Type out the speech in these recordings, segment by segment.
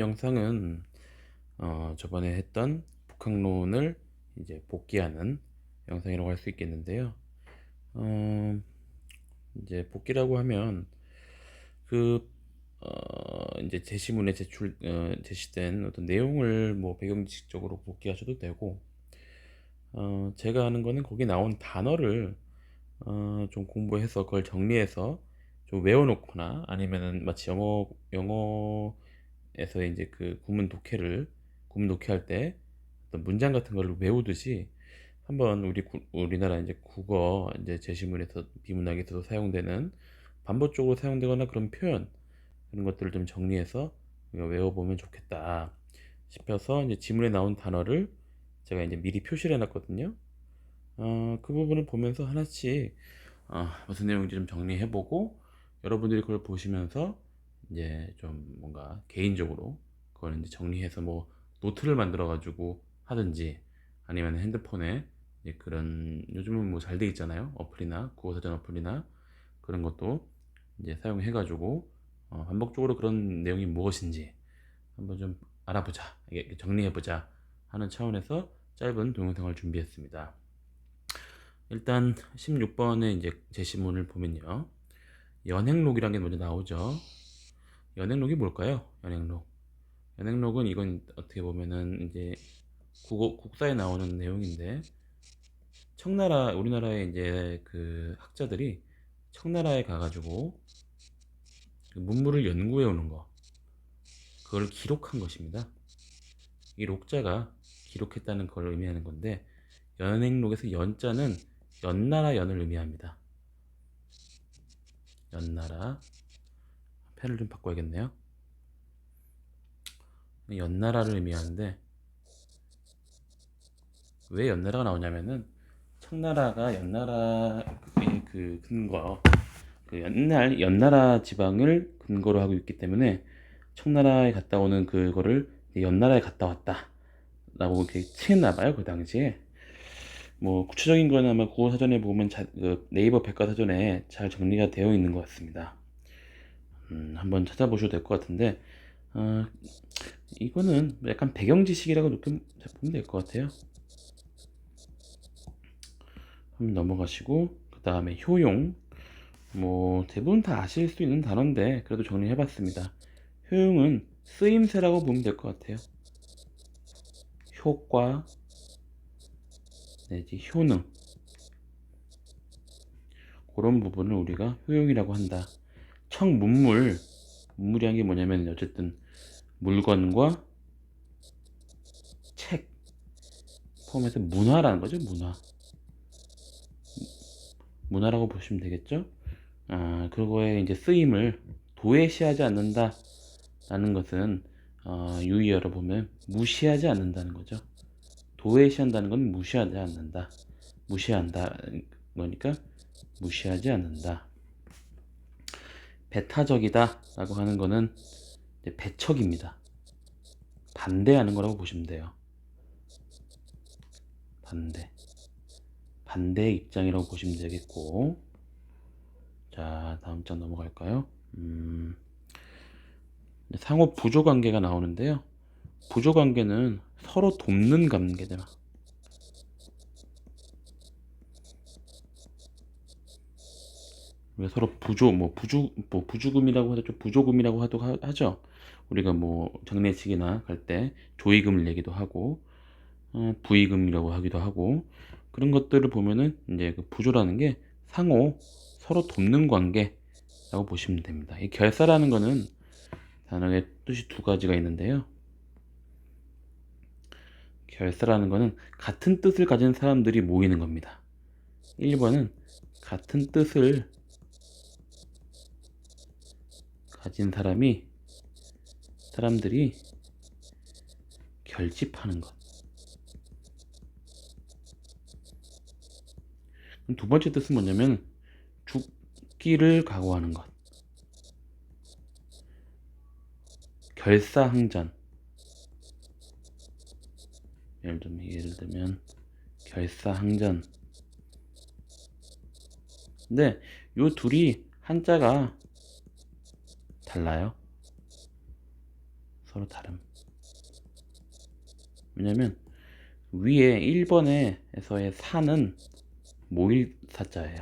영상은 어, 저번에 했던 북학론을 이제 복귀하는 영상이라고 할 수 있겠는데요. 어, 이제 복귀라고 하면 그 어, 이제 제시문에 제출 어, 제시된 어떤 내용을 뭐 배경 지식적으로 복귀하셔도 되고 어, 제가 하는 거는 거기 나온 단어를 어, 좀 공부해서 그걸 정리해서 좀 외워놓거나 아니면은 마치 영어 영어 에서 이제 그 구문 독해를 구문 독해할 때 어떤 문장 같은 걸 외우듯이 한번 우리 구- 우리나라 이제 국어 이제 제시문에서 비문학에서도 사용되는 반복적으로 사용되거나 그런 표현 그런 것들을 좀 정리해서 외워보면 좋겠다 싶어서 이제 지문에 나온 단어를 제가 이제 미리 표시를 해놨거든요. 어, 그 부분을 보면서 하나씩 어, 무슨 내용인지 좀 정리해보고 여러분들이 그걸 보시면서 이제 좀 뭔가 개인적으로 그걸 이제 정리해서 뭐 노트를 만들어 가지고 하든지 아니면 핸드폰에 그런 요즘은 뭐 잘 돼 있잖아요 어플이나 국어사전 어플이나 그런 것도 이제 사용해 가지고 어, 반복적으로 그런 내용이 무엇인지 한번 좀 알아보자 정리해 보자 하는 차원에서 짧은 동영상을 준비했습니다. 일단 16번의 이제 제시문을 보면요. 연행록이라는 게 먼저 나오죠. 연행록이 뭘까요? 연행록. 연행록은 이건 어떻게 보면은 이제 국어 국사에 나오는 내용인데 청나라 우리나라의 이제 그 학자들이 청나라에 가가지고 그 문물을 연구해 오는 거 그걸 기록한 것입니다. 이 록자가 기록했다는 걸 의미하는 건데 연행록에서 연자는 연나라 연을 의미합니다. 연나라 펜을 좀 바꿔야겠네요. 연나라를 의미하는데 왜 연나라가 나오냐면은 청나라가 연나라의 그 근거 그 옛날 연나라 지방을 근거로 하고 있기 때문에 청나라에 갔다 오는 그거를 연나라에 갔다 왔다 라고 이렇게 칭했나 봐요 그 당시에 뭐 구체적인 건 아마 국어 사전에 보면 자- 그 네이버 백과사전에 잘 정리가 되어 있는 것 같습니다. 음, 한번 찾아보셔도 될 것 같은데 어, 이거는 약간 배경 지식이라고 보면 될 것 같아요. 한번 넘어가시고 그 다음에 효용 뭐 대부분 다 아실 수 있는 단어인데 그래도 정리해봤습니다. 효용은 쓰임새라고 보면 될 것 같아요. 효과 내지 효능 그런 부분을 우리가 효용이라고 한다. 청문물 문물이란 게 뭐냐면 어쨌든 물건과 책 포함해서 문화라는 거죠 문화 문화라고 보시면 되겠죠. 아 그거에 이제 쓰임을 도외시하지 않는다 라는 것은 어, 유의어로 보면 무시하지 않는다는 거죠. 도외시한다는 건 무시하지 않는다. 무시한다 거니까 무시하지 않는다. 배타적이다 라고 하는 거는 배척입니다. 반대하는 거라고 보시면 돼요. 반대. 반대의 입장이라고 보시면 되겠고. 자, 다음 장 넘어갈까요? 음, 상호 부조 관계가 나오는데요. 부조 관계는 서로 돕는 관계잖 우리가 서로 부조, 뭐 부주, 뭐 부주금이라고 하죠. 부조금이라고 하도 하- 하죠. 우리가 뭐 장례식이나 갈 때 조의금을 내기도 하고, 어, 부의금이라고 하기도 하고, 그런 것들을 보면은 이제 그 부조라는 게 상호 서로 돕는 관계라고 보시면 됩니다. 이 결사라는 거는 단어의 뜻이 두 가지가 있는데요. 결사라는 거는 같은 뜻을 가진 사람들이 모이는 겁니다. 1번은 같은 뜻을 가진 사람이 사람들이 결집하는 것. 두 번째 뜻은 뭐냐면 죽기를 각오하는 것. 결사항전. 예를 들면 예를 들면 결사항전. 근데 요 둘이 한자가 달라요. 서로 다름. 왜냐면 위에 1번에서의 사는 모일 사자예요.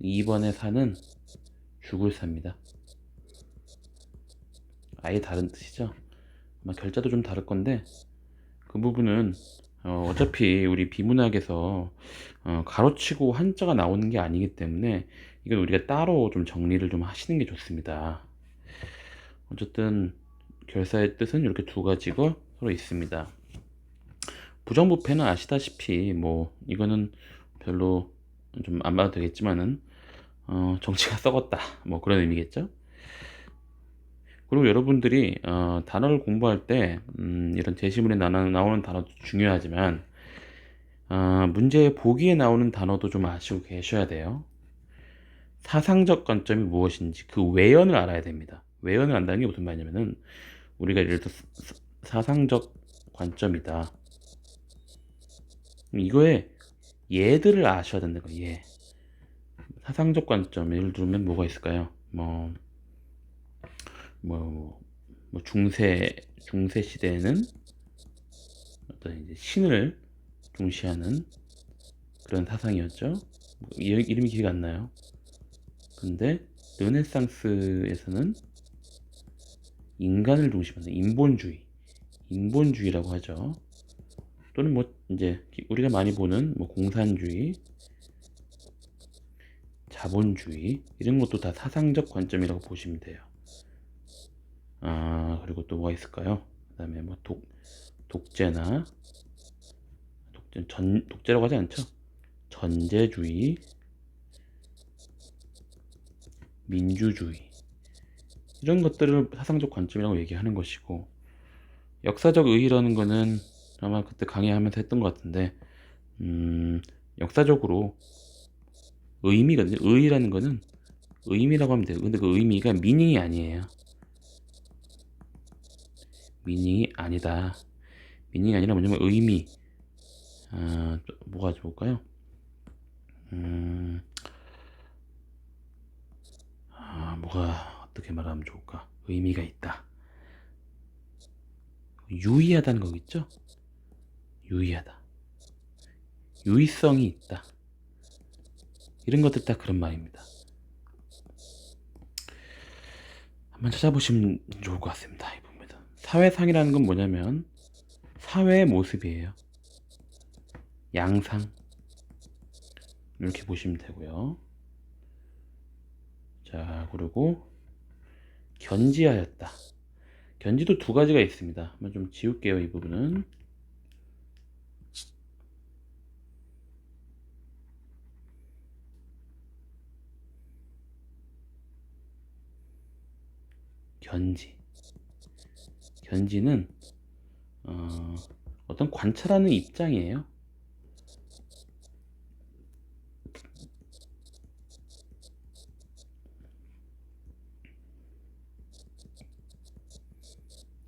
2번의 사는 죽을 사입니다. 아예 다른 뜻이죠. 아마 결자도 좀 다를 건데 그 부분은 어, 차피 우리 비문학에서 어, 가로치고 한자가 나오는 게 아니기 때문에 이건 우리가 따로 좀 정리를 좀 하시는 게 좋습니다. 어쨌든 결사의 뜻은 이렇게 두 가지가 서로 있습니다. 부정부패는 아시다시피 뭐 이거는 별로 좀 안 봐도 되겠지만은 어, 정치가 썩었다 뭐 그런 의미겠죠. 그리고 여러분들이 어, 단어를 공부할 때 음, 이런 제시문에 나, 나오는 단어도 중요하지만 어, 문제 보기에 나오는 단어도 좀 아시고 계셔야 돼요. 사상적 관점이 무엇인지 그 외연을 알아야 됩니다. 외연을 안다는 게 무슨 말이냐면은 우리가 예를 들어 서 사상적 관점이다. 이거에 예들을 아셔야 된다. 예. 사상적 관점 예를 들면 뭐가 있을까요? 뭐, 뭐, 뭐 중세 중세 시대에는 어떤 이제 신을 중시하는 그런 사상이었죠. 뭐, 이름이 기억 안 나요. 근데 르네상스에서는 인간을 중심하는 인본주의, 인본주의라고 하죠. 또는 뭐 이제 우리가 많이 보는 뭐 공산주의, 자본주의 이런 것도 다 사상적 관점이라고 보시면 돼요. 아 그리고 또 뭐가 있을까요? 그 다음에 뭐 독, 독재나 독재 전 독재라고 하지 않죠? 전제주의, 민주주의 이런 것들을 사상적 관점이라고 얘기하는 것이고 역사적 의의라는 거는 아마 그때 강의하면서 했던 것 같은데 음, 역사적으로 의미거든요. 의의라는 거는 의미라고 하면 돼요. 근데 그 의미가 미닝이 아니에요. 미닝이 아니다. 미닝이 아니라 뭐냐면 의미. 아, 뭐가 좋을까요? 음, 아, 뭐가 어떻게 말하면 좋을까? 의미가 있다. 유의하다는 거겠죠? 유의하다. 유의성이 있다. 이런 것들 다 그런 말입니다. 한번 찾아보시면 좋을 것 같습니다. 사회상이라는 건 뭐냐면 사회의 모습이에요. 양상. 이렇게 보시면 되고요. 자, 그리고 견지하였다. 견지도 두 가지가 있습니다. 한번 좀 지울게요, 이 부분은. 견지. 견지는 어, 어떤 관찰하는 입장이에요.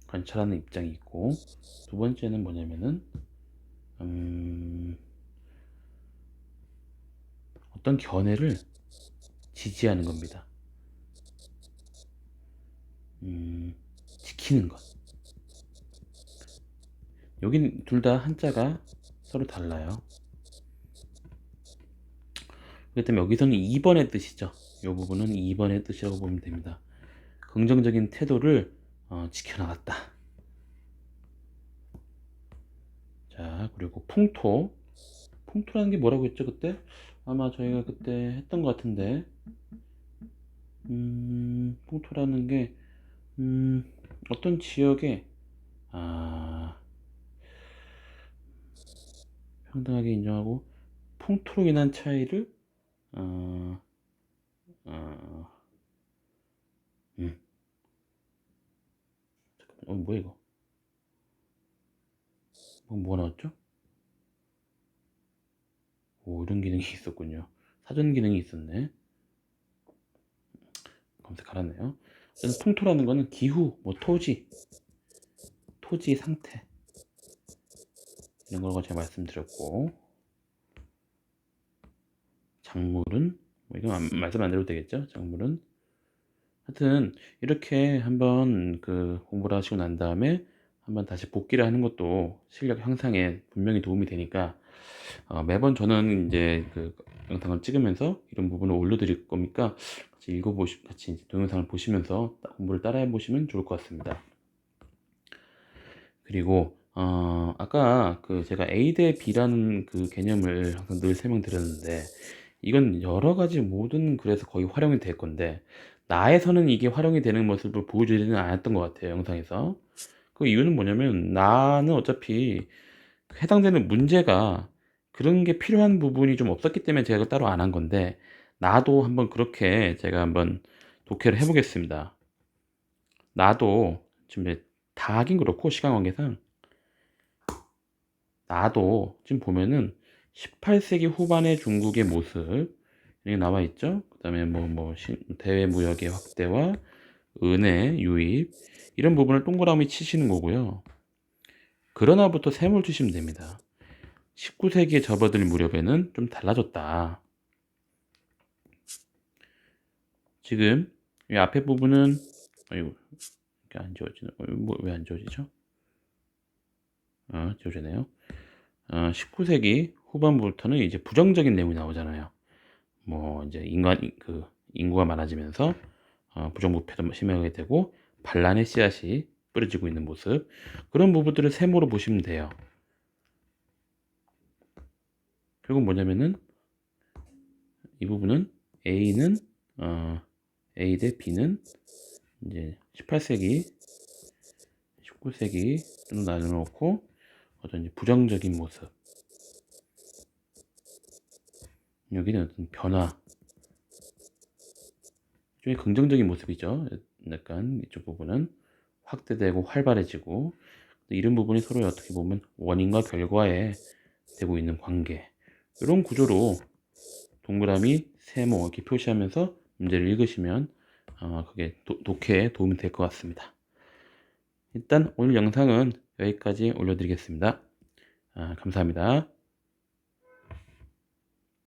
관찰하는 입장이 있고 두 번째는 뭐냐면은 음, 어떤 견해를 지지하는 겁니다. 음, 지키는 것. 여긴 둘 다 한자가 서로 달라요. 그렇기 때문에 여기서는 2번의 뜻이죠. 이 부분은 2번의 뜻이라고 보면 됩니다. 긍정적인 태도를 어, 지켜나갔다. 자, 그리고 풍토. 풍토라는 게 뭐라고 했죠, 그때? 아마 저희가 그때 했던 것 같은데. 음, 풍토라는 게 음, 어떤 지역에 아, 평등하게 인정하고 풍토로 인한 차이를 어, 어, 음. 잠깐만, 어, 뭐야 이거? 뭐, 뭐 나왔죠? 오, 이런 기능이 있었군요. 사전 기능이 있었네. 검색 알았네요. 풍토라는 거는 기후, 뭐 토지, 토지 상태 이런 걸 제가 말씀드렸고 작물은 뭐 이건 말씀 안 드려도 되겠죠? 작물은 하여튼 이렇게 한번 그 공부를 하시고 난 다음에 한번 다시 복기를 하는 것도 실력 향상에 분명히 도움이 되니까 어, 매번 저는 이제 그 영상을 찍으면서 이런 부분을 올려드릴 거니까 같이 읽어보시, 같이 이제 동영상을 보시면서 따- 공부를 따라해 보시면 좋을 것 같습니다. 그리고 어, 아까 그 제가 A 대 B라는 그 개념을 항상 늘 설명드렸는데 이건 여러 가지 모든 글에서 거의 활용이 될 건데 나에서는 이게 활용이 되는 모습을 보여주지는 않았던 것 같아요 영상에서 그 이유는 뭐냐면 나는 어차피 해당되는 문제가 그런 게 필요한 부분이 좀 없었기 때문에 제가 따로 안 한 건데 나도 한번 그렇게 제가 한번 독해를 해보겠습니다. 나도 지금 다 하긴 그렇고 시간 관계상 나도 지금 보면은 18세기 후반의 중국의 모습 이렇게 나와 있죠. 그다음에 뭐뭐 대외 무역의 확대와 은혜 유입 이런 부분을 동그라미 치시는 거고요. 그러나부터 셈을 주시면 됩니다. 19세기에 접어들 무렵에는 좀 달라졌다. 지금 이 앞에 부분은 아이고 이렇게 안 지워지네. 뭐, 왜안 지워지죠? 어, 지워지네요. 어, 19세기 후반부부터는 이제 부정적인 내용이 나오잖아요. 뭐 이제 인간 그 인구가 많아지면서 어, 부정부패도 심하게 되고 반란의 씨앗이 뿌려지고 있는 모습 그런 부분들을 세모로 보시면 돼요. 결국 뭐냐면은 이 부분은 A는 어, A 대 B는 이제 18세기, 19세기로 나눠놓고 어떤 부정적인 모습 여기는 어떤 변화 좀 긍정적인 모습이죠. 약간 이쪽 부분은 확대되고 활발해지고 이런 부분이 서로 어떻게 보면 원인과 결과에 되고 있는 관계 이런 구조로 동그라미, 세모 이렇게 표시하면서 문제를 읽으시면 어, 그게 도, 독해에 도움이 될 것 같습니다. 일단 오늘 영상은 여기까지 올려드리겠습니다. 아, 감사합니다.